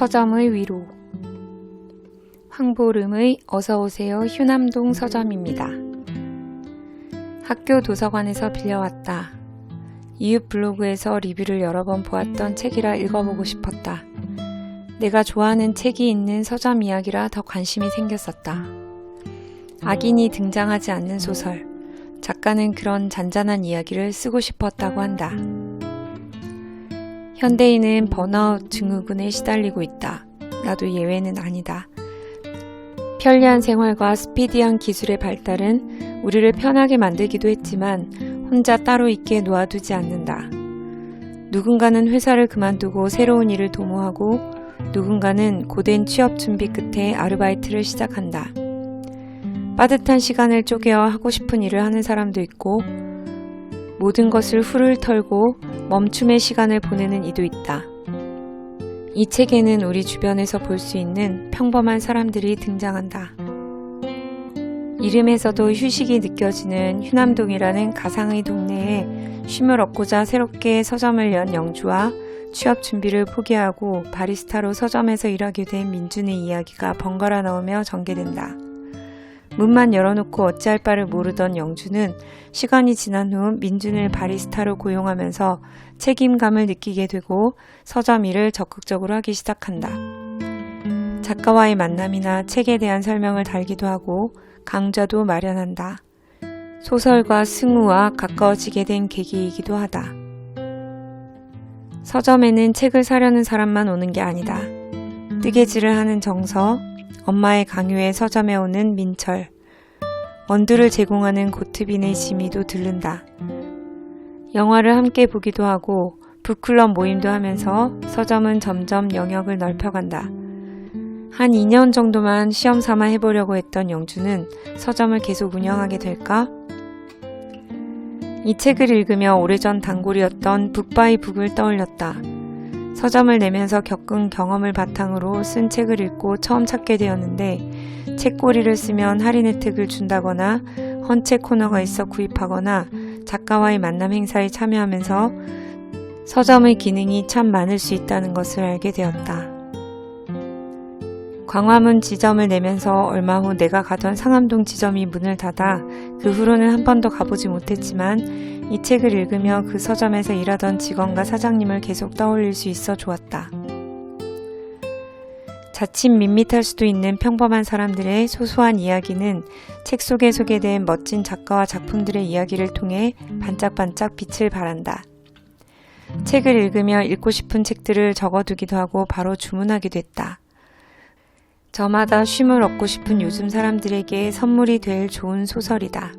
서점의 위로 황보름의 어서오세요 휴남동 서점입니다. 학교 도서관에서 빌려왔다. 이웃 블로그에서 리뷰를 여러 번 보았던 책이라 읽어보고 싶었다. 내가 좋아하는 책이 있는 서점 이야기라 더 관심이 생겼었다. 악인이 등장하지 않는 소설. 작가는 그런 잔잔한 이야기를 쓰고 싶었다고 한다. 현대인은 번아웃 증후군에 시달리고 있다. 나도 예외는 아니다. 편리한 생활과 스피디한 기술의 발달은 우리를 편하게 만들기도 했지만 혼자 따로 있게 놓아두지 않는다. 누군가는 회사를 그만두고 새로운 일을 도모하고 누군가는 고된 취업 준비 끝에 아르바이트를 시작한다. 빠듯한 시간을 쪼개어 하고 싶은 일을 하는 사람도 있고 모든 것을 후를 털고 멈춤의 시간을 보내는 이도 있다. 이 책에는 우리 주변에서 볼 수 있는 평범한 사람들이 등장한다. 이름에서도 휴식이 느껴지는 휴남동이라는 가상의 동네에 쉼을 얻고자 새롭게 서점을 연 영주와 취업 준비를 포기하고 바리스타로 서점에서 일하게 된 민준의 이야기가 번갈아 나오며 전개된다. 문만 열어놓고 어찌할 바를 모르던 영주는 시간이 지난 후 민준을 바리스타로 고용하면서 책임감을 느끼게 되고 서점 일을 적극적으로 하기 시작한다. 작가와의 만남이나 책에 대한 설명을 달기도 하고 강좌도 마련한다. 소설과 승우와 가까워지게 된 계기이기도 하다. 서점에는 책을 사려는 사람만 오는 게 아니다. 뜨개질을 하는 정서, 엄마의 강요에 서점에 오는 민철, 원두를 제공하는 고트빈의 지미도 들른다. 영화를 함께 보기도 하고 북클럽 모임도 하면서 서점은 점점 영역을 넓혀간다. 한 2년 정도만 시험 삼아 해보려고 했던 영주는 서점을 계속 운영하게 될까? 이 책을 읽으며 오래전 단골이었던 북바이 북을 떠올렸다. 서점을 내면서 겪은 경험을 바탕으로 쓴 책을 읽고 처음 찾게 되었는데 책꼬리를 쓰면 할인 혜택을 준다거나 헌책 코너가 있어 구입하거나 작가와의 만남 행사에 참여하면서 서점의 기능이 참 많을 수 있다는 것을 알게 되었다. 광화문 지점을 내면서 얼마 후 내가 가던 상암동 지점이 문을 닫아 그 후로는 한 번도 가보지 못했지만 이 책을 읽으며 그 서점에서 일하던 직원과 사장님을 계속 떠올릴 수 있어 좋았다. 자칫 밋밋할 수도 있는 평범한 사람들의 소소한 이야기는 책 속에 소개된 멋진 작가와 작품들의 이야기를 통해 반짝반짝 빛을 발한다. 책을 읽으며 읽고 싶은 책들을 적어두기도 하고 바로 주문하게 됐다. 저마다 쉼을 얻고 싶은 요즘 사람들에게 선물이 될 좋은 소설이다.